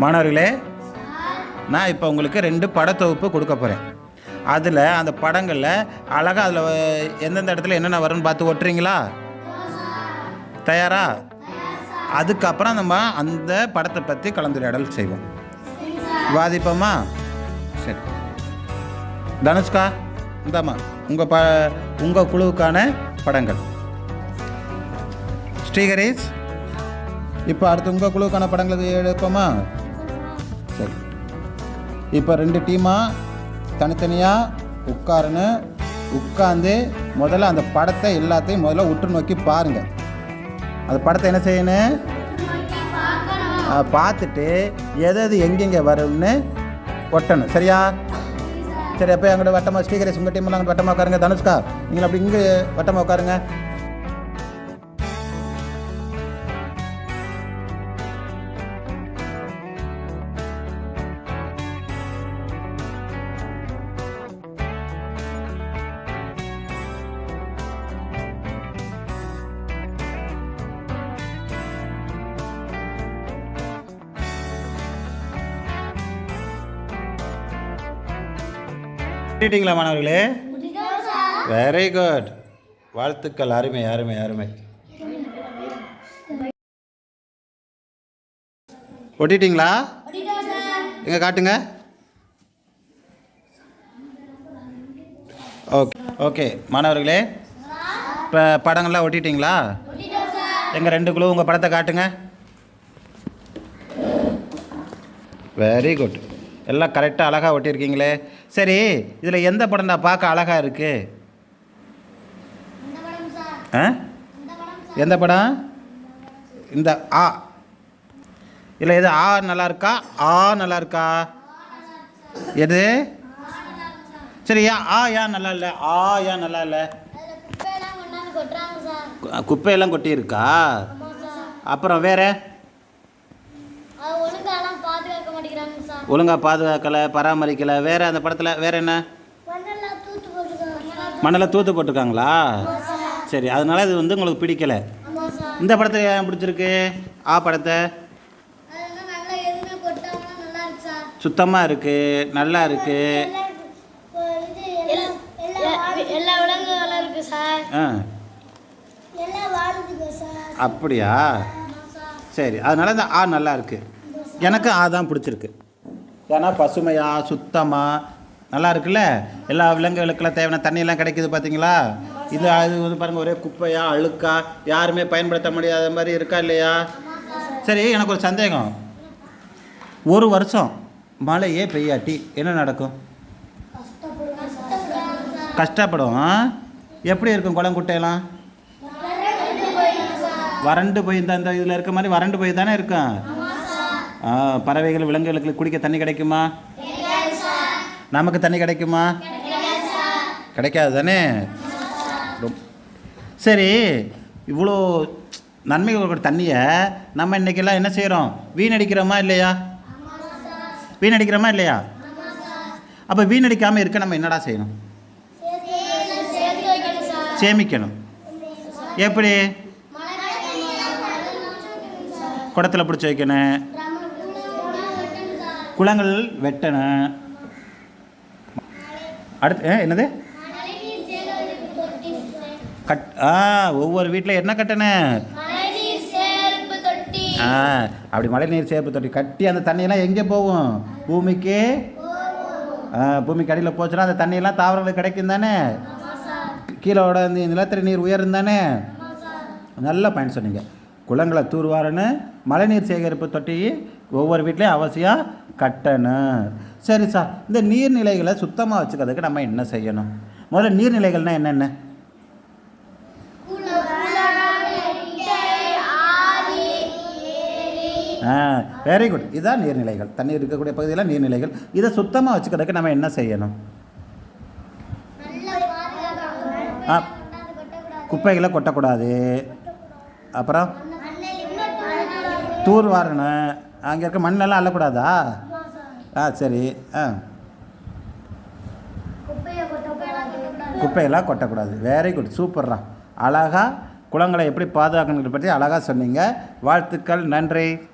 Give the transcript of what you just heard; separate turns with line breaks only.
மாணவர்களே நான் இப்போ உங்களுக்கு ரெண்டு படத்தொகுப்பு கொடுக்க போகிறேன் அதில் அந்த படங்களில் அழகாக அதில் எந்தெந்த இடத்துல என்னென்ன வரும்னு பார்த்து ஒட்டுறீங்களா? தயாரா? அதுக்கப்புறம் நம்ம அந்த படத்தை பற்றி கலந்துரையாடல் செய்வோம். விவாதிப்போமா சரி. தனுஷ்கா இந்தாம்மா உங்கள் ப உங்கள் குழுவுக்கான படங்கள். ஸ்ரீகரேஷ் இப்போ அடுத்து உங்கள் குழுவுக்கான படங்கள் எடுப்போமா இப்போ ரெண்டு டீமாக தனித்தனியாக உட்காருன்னு உட்காந்து முதல்ல அந்த படத்தை எல்லாத்தையும் முதல்ல உற்று நோக்கி பாருங்கள் அந்த படத்தை என்ன செய்யணும் பார்த்துட்டு எது எது எங்கெங்கே வரும்னு ஒட்டணும். சரியா? சரி அப்போ எங்கள்கிட்ட வட்டமாக ஸ்ரீகரேஷ் உங்கள் டீம்லாம் அங்கே வட்டமாக உட்காருங்க. தனுஷ்கா நீங்கள் அப்படி இங்கே வட்டமாக உட்காருங்க. கேட்டீங்களா மாணவர்களே? வெரி குட் வாழ்த்துக்கள் அருமை அருமை அருமை. ஒட்டிட்டீங்களா? எங்க காட்டுங்க. ஓகே ஓகே மாணவர்களே இப்போ படங்கள்லாம் ஒட்டிட்டீங்களா? எங்கள் ரெண்டு குழு உங்கள் படத்தை காட்டுங்க. வெரி குட் எல்லாம் கரெக்டாக அழகாக ஒட்டியிருக்கீங்களே. சரி இதில் எந்த படம்டா பார்க்க அழகாக இருக்கு? ஆ? எந்த படம்? இந்த ஆ. இல்லை எது ஆ நல்லா இருக்கா? ஆ நல்லா இருக்கா? எது? சரி. ஏன் ஆ ஏன் நல்லா இல்லை? ஆ ஏன் நல்லா இல்லை? குப்பையெல்லாம் கொட்டி இருக்கா அப்புறம் வேற? ஒழுங்காக பாதுகாக்கலை பராமரிக்கலை. வேற அந்த படத்தில் வேற என்ன?
மண்ணெல்லாம் தூத்து
போட்டிருக்காங்களா? சரி. அதனால இது வந்து உங்களுக்கு பிடிக்கல. இந்த படத்தை ஏன் பிடிச்சிருக்கு? ஆ படத்தை?
அதெல்லாம் நல்லா எதுவுமே கொட்டாம நல்லா இருக்கு சார்.
சுத்தமாக இருக்குது நல்லா இருக்குது அப்படியா? சரி. அதனால இந்த ஆ நல்லா இருக்குது எனக்கு ஆ தான் பிடிச்சிருக்கு. ஏன்னா பசுமையாக சுத்தமாக நல்லா இருக்குல்ல? எல்லா விலங்குகளுக்கெல்லாம் தேவையான தண்ணியெல்லாம் கிடைக்குது பார்த்தீங்களா இது அது வந்து பாருங்கள் ஒரே குப்பையா அழுக்கா யாருமே பயன்படுத்த முடியாத மாதிரி இருக்கா இல்லையா? சரி எனக்கு ஒரு சந்தேகம். ஒரு வருஷம் மழையே பெய்யாட்டி என்ன நடக்கும்? கஷ்டப்படும். எப்படி இருக்கும் குளம் குட்டையெல்லாம்? வறண்டு போய் இந்த இதில் இருக்க மாதிரி வறண்டு போய் தானே இருக்கும். பறவைகள் விலங்குகளுக்கு குடிக்க தண்ணி கிடைக்குமா? நமக்கு தண்ணி கிடைக்குமா? கிடைக்காது தானே சரி இவ்வளோ நன்மைகள் தண்ணியை நம்ம இன்னைக்கெல்லாம் என்ன செய்கிறோம் வீணடிக்கிறோமா இல்லையா? வீணடிக்கிறோமா இல்லையா? அப்போ வீணடிக்காமல் இருக்க நம்ம என்னடா செய்யணும்? சேமிக்கணும். எப்படி? குடத்தில் பிடிச்சி வைக்கணும். குளங்கள் வெட்டன. அடுத்து என்னது? கட் ஆ ஒவ்வொரு வீட்டில் என்ன கட்டணும் ஆ அப்படி மழைநீர் சேப்பு தொட்டி கட்டி அந்த தண்ணியெல்லாம் எங்கே போகும்? பூமிக்கு? பூமிக்கு அடியில் போச்சுன்னா அந்த தண்ணியெல்லாம் தாவரங்களுக்கு கிடைக்கும் தானே? கீழோட இந்த நிலத்தடி நீர் உயரும் தானே? நல்ல பயன் சொன்னீங்க. குளங்களை தூர்வாரன்னு மழைநீர் சேகரிப்பு தொட்டி ஒவ்வொரு வீட்லேயும் அவசியம். கட்டணும் சரி சார் இந்த நீர்நிலைகளை சுத்தமாக வச்சுக்கிறதுக்கு நம்ம என்ன செய்யணும்? முதல்ல நீர்நிலைகள்னால் என்னென்ன? ஆ வெரி குட் இதுதான் நீர்நிலைகள். தண்ணீர் இருக்கக்கூடிய பகுதியில் நீர்நிலைகள். இதை சுத்தமாக வச்சுக்கிறதுக்கு நம்ம என்ன செய்யணும்? ஆ குப்பைகளை கொட்டக்கூடாது. அப்புறம்? தூர் அங்கே இருக்க மண்ணெல்லாம் அள்ளக்கூடாதா? ஆ சரி. ஆ. குப்பையெல்லாம் கொட்டக்கூடாது. வெரி குட் சூப்பர்ரா அழகாக குளங்களை எப்படி பாதுகாக்கணுங்கிறத பற்றி அழகாக சொன்னீங்க. வாழ்த்துக்கள். நன்றி.